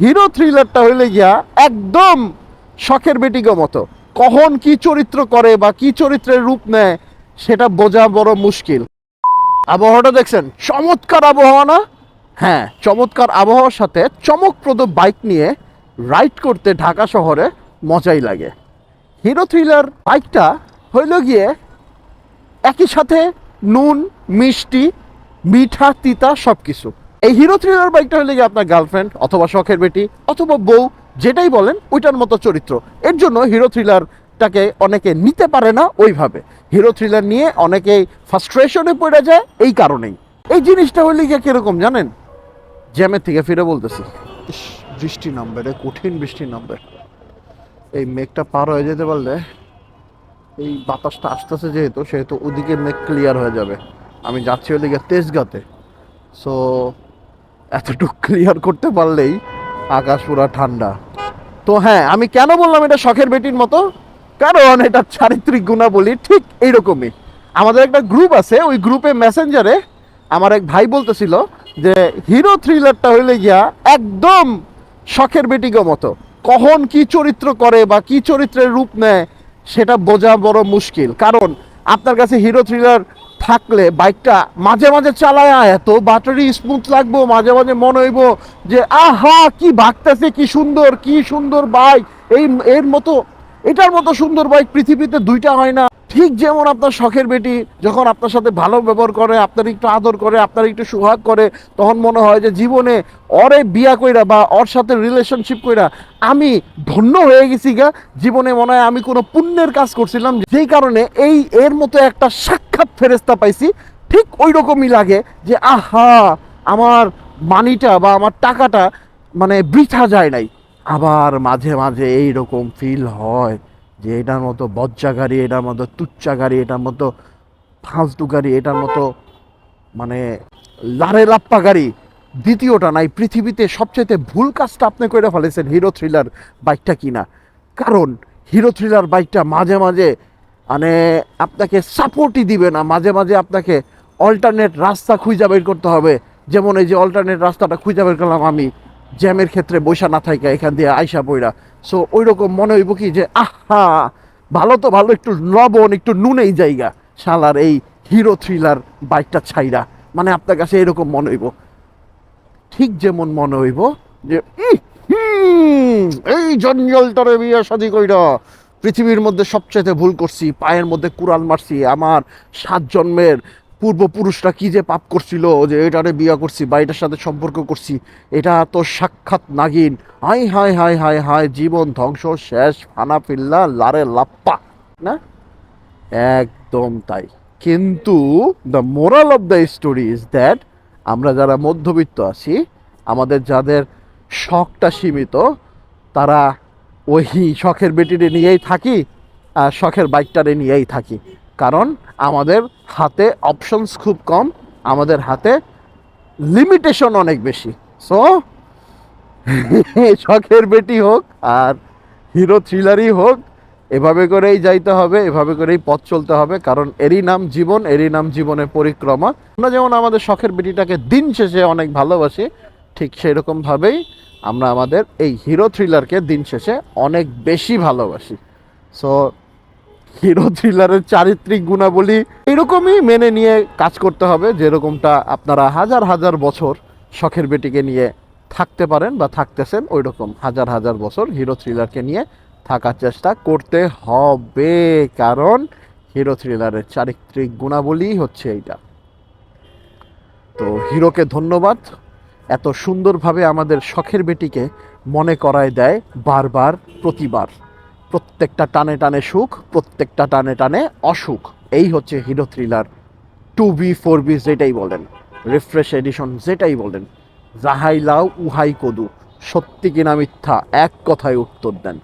Hero থ্রিলারটা হইলে গিয়া একদম শখের বেটিকে মতো। কখন কি চরিত্র করে বা কি চরিত্রের রূপ নেয়, সেটা বোঝা বড় মুশকিল। আবহাওয়াটা দেখছেন, চমৎকার আবহাওয়া না? হ্যাঁ চমৎকার আবহাওয়ার সাথে চমকপ্রদ বাইক নিয়ে রাইড করতে ঢাকা শহরে মজাই লাগে। হিরো থ্রিলার বাইকটা হইল গিয়ে একই সাথে নুন, মিষ্টি, মিঠা, তিতা সব কিছু এই হিরো থ্রিলার বাইকটা হলে গিয়ে আপনার গার্লফ্রেন্ড অথবা শখের বেটি অথবা বউ, যেটাই বলেন, ওইটার মতো চরিত্র। এর জন্য হিরো থ্রিলারটাকে অনেকে নিতে পারে না ওইভাবে। হিরো থ্রিলার নিয়ে অনেকেই ফার্স্ট্রেশনে পড়ে যায় এই কারণেই। এই জিনিসটা হলে গিয়ে কীরকম জানেন? জ্যামের থেকে ফিরে বলতেছি। বৃষ্টি নামবে রে, কঠিন বৃষ্টি নামবে। এই মেঘটা পার হয়ে যেতে পারলে এই বাতাসটা আসতেছে যেহেতু, সেহেতু ওদিকে মেঘ ক্লিয়ার হয়ে যাবে। আমি যাচ্ছি ওদিকে তেজগাতে সো এতটুকু ক্লিয়ার করতে পারলেই আকাশ পুরা ঠান্ডা। তো হ্যাঁ আমি কেন বললাম এটা শখের বেটির মতো? কারণ এটা চারিত্রিক গুণাবলী ঠিক এইরকমই। আমাদের একটা গ্রুপ আছে, ওই গ্রুপে মেসেঞ্জারে আমার এক ভাই বলতেছিল যে হিরো থ্রিলারটা হইলে গিয়া একদম শখের বেটিকে মতো। কখন কি চরিত্র করে বা কি চরিত্রের রূপ নেয়, সেটা বোঝা বড় মুশকিল। কারণ আপনার কাছে হিরো থ্রিলার থাকলে বাইকটা মাঝে মাঝে চালায় এত ব্যাটারি স্মুথ লাগবো, মাঝে মাঝে মনে হইব যে, আহা, কি ভাগতেছে, কি সুন্দর কি সুন্দর বাইক এই, এর মতো, এটার মতো সুন্দর বাইক পৃথিবীতে দুইটা হয় না। ঠিক যেমন আপনার শখের বেটি যখন আপনার সাথে ভালো ব্যবহার করে, আপনার একটু আদর করে, আপনার একটু সুহাগ করে, তখন মনে হয় যে জীবনে অরে বিয়া কইরা বা ওর সাথে রিলেশনশিপ কইরা আমি ধন্য হয়ে গেছি গা। জীবনে মনে হয় আমি কোনো পুণ্যের কাজ করছিলাম। যেই কারণে এই এর মতো একটা সাক্ষাৎ ফেরেস্তা পাইছি। ঠিক ওই রকমই লাগে যে, আহা, আমার মানিটা বা আমার টাকাটা মানে বৃথা যায় নাই। আবার মাঝে মাঝে এই রকম ফিল হয়। যে এটার মতো বজ্জা গাড়ি এটার মতো তুচ্চা গাড়ি এটার মতো ফালতু গাড়ি এটার মতো মানে লারে লাপ্পা গাড়ি দ্বিতীয়টা নাই। পৃথিবীতে সবচেয়ে ভুল কাজটা আপনি করে ফেলেছেন হিরো থ্রিলার বাইকটা কিনা। কারণ হিরো থ্রিলার বাইকটা মাঝে মাঝে মানে আপনাকে সাপোর্টই দিবে না। মাঝে মাঝে আপনাকে অল্টারনেট রাস্তা খুঁজে বের করতে হবে। যেমন এই যে অল্টারনেট রাস্তাটা খুঁজে বের করলাম আমি, জ্যামের ক্ষেত্রে বৈশা না থাকা এখান দিয়ে আইসা বইরা সো ওই রকম মনে হইব কি যে, আহা, ভালো তো ভালো, একটু লবণ, একটু নুনেই জায়গা। শালার এই হিরো থ্রিলার বাইকটা ছাইরা মানে আপনার কাছে এরকম মনে হইব। ঠিক যেমন মনে হইব যে এই জঞ্জলটারে বিয়ে শাদি কইরা পৃথিবীর মধ্যে সবচেয়ে ভুল করছি, পায়ের মধ্যে কুড়াল মারছি, আমার সাত জন্মের পূর্বপুরুষরা কি যে পাপ করছিল যে এটারে বিয়া করছি বা এটার সাথে সম্পর্ক করছি, এটা তো সাক্ষাৎ নাগিন। হাই হাই হাই হাই হাই, জীবন ধ্বংস, শেষ, ফানা পিল্লা লারে, লাপ্পা। না? একদম তাই। কিন্তু the moral of the story is that আমরা যারা মধ্যবিত্ত আছি, আমাদের যাদের শখটা সীমিত, তারা ওই শখের বেটিরে নিয়েই থাকি আর শখের বাইকটারে নিয়েই থাকি। কারণ আমাদের হাতে অপশনস খুব কম, আমাদের হাতে লিমিটেশন অনেক বেশি। সো শখের বেটি হোক আর হিরো থ্রিলারই হোক, এভাবে করেই যাইতে হবে, এভাবে করেই পথ চলতে হবে, কারণ এরই নাম জীবন, এরই নাম জীবনের পরিক্রমা। আমরা যেমন আমাদের শখের বেটিটাকে দিন শেষে অনেক ভালোবাসি, ঠিক সেই রকমভাবেই আমরা আমাদের এই হিরো থ্রিলারকে দিন শেষে অনেক বেশি ভালোবাসি। সো হিরো থ্রিলারের চারিত্রিক গুণাবলী এরকমই মেনে নিয়ে কাজ করতে হবে, যেরকমটা আপনারা হাজার হাজার বছর শখের বেটিকে নিয়ে থাকতে পারেন বা থাকতেছেন ওই রকম হাজার হাজার বছর হিরো থ্রিলারকে নিয়ে থাকার চেষ্টা করতে হবে, কারণ হিরো থ্রিলারের চারিত্রিক গুণাবলী হচ্ছে এইটা। তো হিরোকে ধন্যবাদ, এত সুন্দরভাবে আমাদের শখের বেটিকে মনে করায় দেয় বারবার, প্রতিবার। প্রত্যেকটা টানে টানে সুখ, প্রত্যেকটা টানে টানে অসুখ। এই হচ্ছে hero thriller two B, four B যেটাই বলেন রিফ্রেশ এডিশন যেটাই বলেন। জাহাই লাউ উহাই কদু। সত্যি কিনা মিথ্যা, এক কথায় উত্তর দেন।